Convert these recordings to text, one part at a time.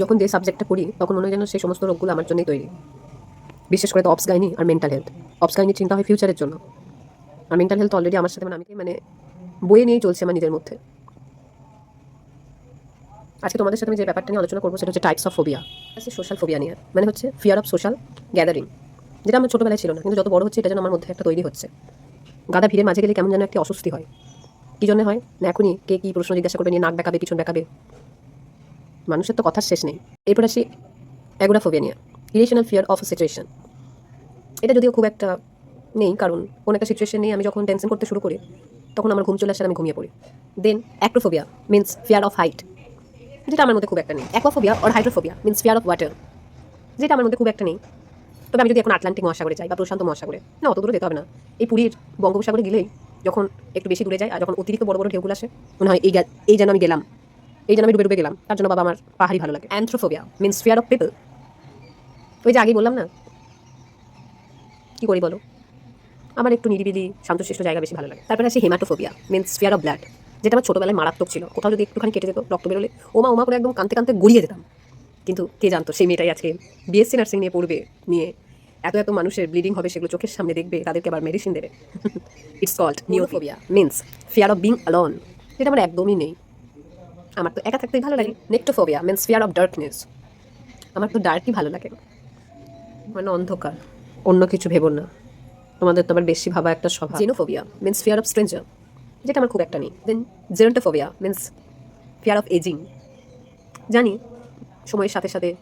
যখন যে সাবজেক্টটা পড়ি, তখন মনে হয় যেন সেই সমস্ত রোগগুলো আমার জন্যই তৈরি। বিশেষ করে তো অপস গাইনি আর মেন্টাল হেলথ অপস গাইনি চিন্তা হয় ফিউচারের জন্য। আর মেন্টাল হেলথ অলরেডি আমার সাথে মানে আমি মানে বয়ে নিয়েই চলছে আমার নিজের মধ্যে। আজকে তোমাদের সাথে আমি যে ব্যাপারটা নিয়ে আলোচনা করব, সেটা হচ্ছে types of phobia social phobia নিয়ে। মানে হচ্ছে ফিয়ার অফ সোশ্যাল গ্যাদারিং যেটা আমার ছোটোবেলায় ছিল না, কিন্তু যত বড় হচ্ছে, এটা যেন আমার মধ্যে একটা তৈরি হচ্ছে। গাদা ভিড়ের মাঝে গেলে কেমন যেন একটি অস্বস্তি হয়। কী জন্য হয়? না, এখনই কে কী প্রশ্ন জিজ্ঞাসা করবে, নিয়ে নাক বেঁকাবে পিছন বেঁকাবে মানুষের তো কথার শেষ নেই। এরপর আসি অ্যাগোরাফোবিয়া নিয়ে ইরেশনাল ফিয়ার অফ সিচুয়েশন এটা যদিও খুব একটা নেই, কারণ কোনো একটা সিচুয়েশন নিয়ে আমি যখন টেনশন করতে শুরু করি, তখন আমার ঘুম চলে আসে আমি ঘুমিয়ে পড়ি। Then acrophobia means fear of height যেটা আমার মধ্যে খুব একটা নেই। Aquaphobia or hydrophobia means fear of water যেটা আমার মধ্যে খুব একটা নেই। তবে আমি যদি এখন আটলান্টিক মহাসাগরে যাই বা প্রশান্ত মহাসাগরে, না, অত দূরে যেতে হবে না। এই পুরীর বঙ্গোপসাগরে গেলেই যখন একটু বেশি দূরে যায় আর যখন অতিরিক্ত বড় বড় ঢেউগুলো আসে, মনে হয় এই এই যেন আমি গেলাম। এই জন্য আমি ডুবে ডুবে গেলাম। তার জন্য বাবা আমার পাহাড়ি ভালো লাগে। Anthrophobia means fear of people ওই যে আগেই বললাম না? কী করি বলো? আমার একটু নিরিবিলি, শান্তশিষ্ট জায়গা বেশি ভালো লাগে। তারপরে আছে haematophobia means fear of blood যেটা আমার ছোটোবেলায় মারাত্মক ছিল। কোথাও যদি একটুখানি কেটে যেত, রক্ত বেরোলে, ওমা ওমা করে একদম কানতে কানতে গড়িয়ে যেতাম। কিন্তু কে জানতো, সেই মেয়েটাই আজকে বিএসসি নার্সিং নিয়ে পড়বে, নিয়ে এত এত মানুষের ব্লিডিং হবে, সেগুলো চোখের সামনে দেখবে, তাদেরকে আবার মেডিসিন দেবে। It's called neophobia means fear of being alone যেটা আমার একদমই নেই। আমার তো একা থাকতেই ভালো লাগে। Nyctophobia means fear of darkness আমার তো ডার্কই ভালো লাগে। মানে অন্ধকার। অন্য কিছু ভেবো না। তোমাদের তো আবার বেশি ভাবা একটা স্বভাব। Xenophobia means fear of stranger যেটা আমার খুব একটা নেই। Then gerontophobia means fear of ageing জানি, সময়ের সাথে সাথে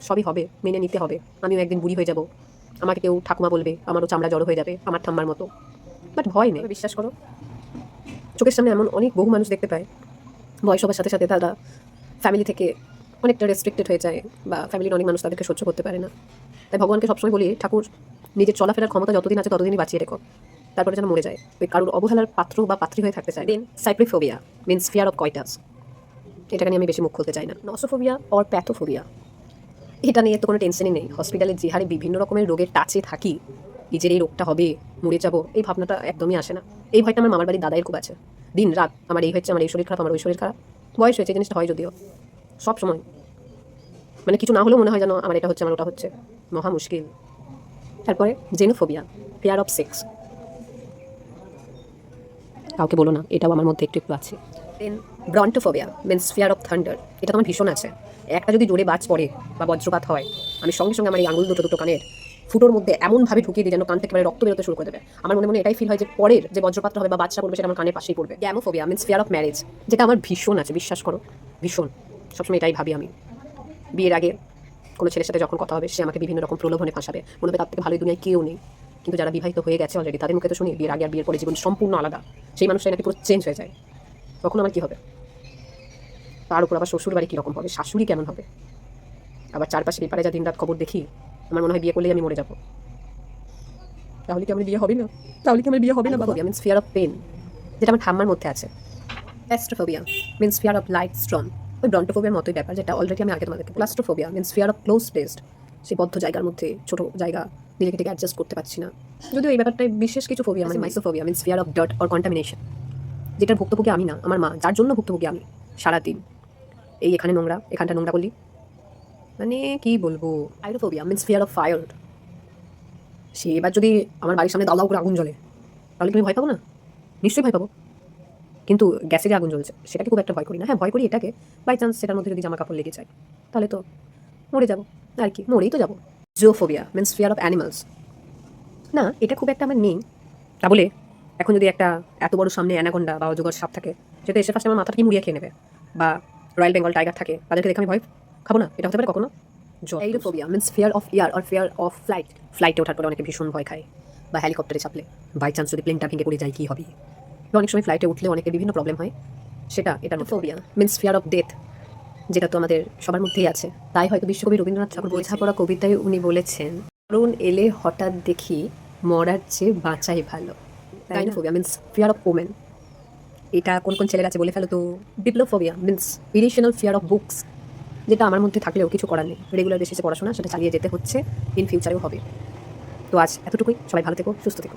সবই হবে, মেনে নিতে হবে। আমিও একদিন বুড়ি হয়ে যাব। আমাকে কেউ ঠাকুমা বলবে, আমারও চামড়া জড়ো হয়ে যাবে, আমার ঠাম্মার মতো। বাট ভয় নেই। বিশ্বাস করো। চোখের সামনে এমন অনেক বহু মানুষ দেখতে পায়। বয়স হবার সাথে সাথে তারা ফ্যামিলি থেকে অনেকটা রেস্ট্রিক্টেড হয়ে যায় বা ফ্যামিলির অনেক মানুষ তাদেরকে সহ্য করতে পারে না। তাই ভগবানকে সবসময় বলি, ঠাকুর, নিজের চলাফেরার ক্ষমতা যতদিন আছে ততদিনই বাঁচিয়ে রেখো। তারপরে যেন মরে যায়। ওই কারোর অবহেলার পাত্র বা পাত্রী হয়ে থাকতে চায় then cypriphobia means fear of coitus এটাকে নিয়ে আমি বেশি মুখ খুলতে চাই না। Nosophobia or pathophobia. এটা নিয়ে তো কোনো টেনশনই নেই। হসপিটালে যে হারে বিভিন্ন রকমের রোগের টাচে থাকি। নিজের এই রোগটা হবে, মরে যাব, এই ভাবনাটা একদমই আসে না। এই ভয়টা আমার মামার বাড়ির দাদাইয়ের খুব আছে। দিন রাত আমার এই হচ্ছে আমার এই শরীর খারাপ, আমার ওই শরীর খারাপ। বয়স হয়েছে জিনিসটা হয় যদিও, সব সময়। মানে কিছু না হলেও মনে হয় যেন আমার এটা হচ্ছে, আমার ওটা হচ্ছে। মহা মুশকিল। তারপরে জেনোফোবিয়া ফিয়ার অফ সেক্স কাউকে বলো না, এটাও আমার মধ্যে একটু একটু আছে। Then brontophobia means fear of thunder এটা তো আমার ভীষণ আছে। একটা যদি জোরে বাজ পড়ে বা বজ্রপাত হয়, আমি সঙ্গে সঙ্গে আমার এই আঙুল দুটো দুটো কানের ফুটোর মধ্যে এমনভাবে ঢুকিয়ে দিই যেন কান থেকে একেবারে রক্ত বেরোতে শুরু করে দেবে। আমার মনে মনে এটাই ফিল হয় যে পরের যে বজ্রপাতটা হবে বা বাচ্চা পড়বে সেটা আমার কানের পাশেই পড়বে। Gamophobia means fear of marriage যেটা আমার ভীষণ আছে, বিশ্বাস করো, ভীষণ। সবসময় এটাই ভাবি আমি। বিয়ের আগে কোনো ছেলের সাথে যখন কথা হবে, সে আমাকে বিভিন্ন রকম প্রলোভনে ফাঁসাবে। মনে হবে তার থেকে ভালোই দুনিয়ায় কেউ নেই। কিন্তু যারা বিবাহিত হয়ে গেছে অলরেডি তাদের মুখে তো শুনি, বিয়ের আগে আর বিয়ের পরে জীবন সম্পূর্ণ আলাদা। সেই মানুষটা নাকি পুরো চেঞ্জ হয়ে যায়। তখন আমার কী হবে? তার উপর আবার শ্বশুর বাড়ি কীরকম হবে? শাশুড়ি কেমন হবে? আবার চারপাশে পেপারে যা দিনরাত খবর দেখি আমার মনে হয় বিয়ে করলেই আমি মরে যাব। তাহলে কি আমার বিয়ে হবে না? তাহলে কি আমার বিয়ে হবে না, বাবা? মিন্স ফিয়ার অফ পেন যেটা আমার ঠাম্মার মধ্যে আছে। Astrophobia means fear of light strong ওই ব্রন্টোফোবিয়ার মতোই ব্যাপার যেটা অলরেডি আমি আগে তোমাদেরকে claustrophobia means fear of closed places সেই বদ্ধ জায়গার মধ্যে ছোট জায়গা, নিজেকে থেকে অ্যাডজাস্ট করতে পারছি না। যদিও এই ব্যাপারটায় বিশেষ কিছু ফোবিয়া মানে mysophobia means fear of dirt or contamination যেটার ভুক্তভোগী আমি না, আমার মা, যার জন্য ভুক্তভোগী আমি সারাদিন। এই এখানে নোংরা, এখানটা নোংরা বলি। মানে কি বলব? Aerophobia means fear of fire সে এবার যদি আমার বাড়ির সামনে দাও করে আগুন জ্বলে, তাহলে তুমি ভয় পাবো না? নিশ্চয়ই ভয় পাবো। কিন্তু গ্যাসে যে আগুন জ্বলছে, সেটাকে খুব একটা ভয় করি না। হ্যাঁ ভয় করি এটাকে। বাই চান্স সেটার মধ্যে যদি জামা কাপড় লেগে যায়, তাহলে তো মরে যাব। আর কি, মরেই তো যাব। Geophobia means fear of animals না, এটা খুব একটা আমার নেই। তা বলে, এখন যদি একটা এত বড় সামনে অ্যানাকন্ডা বা অজগর সাপ থাকে সেটা এসে ফার্স্টে আমার মাথাটা কি মুড়িয়ে খেয়ে নেবে। বা রয়্যাল বেঙ্গল টাইগার থাকে, তাদেরকে দেখে আমি ভয় খাব না? এটা হতে পারে কখনো? Aerophobia means fear of air or fear of flight ফ্লাইটে ওঠার পরে অনেকে ভীষণ ভয় খায়। বা হেলিকপ্টারে চাপলে। বাই চান্স যদি প্লেনটা ভেঙে পড়ে যায় কী হবে? অনেক সময় ফ্লাইটে উঠলে অনেকের বিভিন্ন প্রবলেম হয়। সেটা এটা phobia means fear of death যেটা তো আমাদের সবার মধ্যেই আছে। তাই হয়তো বিশ্বকবি রবীন্দ্রনাথ ঠাকুর বোঝাপড়া কবিতায় উনি বলেছেন মরণ এলে হঠাৎ দেখি মরার চেয়ে বাঁচাই ভালো। Gynophobia means fear of women এটা কোন কোন ছেলের আছে বলে ফেলো তো? Bibliophobia means irrational fear of books যেটা আমার মধ্যে থাকলেও কিছু করার নেই। রেগুলার বেসিসে পড়াশোনা, সেটা চালিয়ে যেতে হচ্ছে। ইন ফিউচারেও হবে। তো আজ এতটুকুই। সবাই ভালো থেকো, সুস্থ থেকো।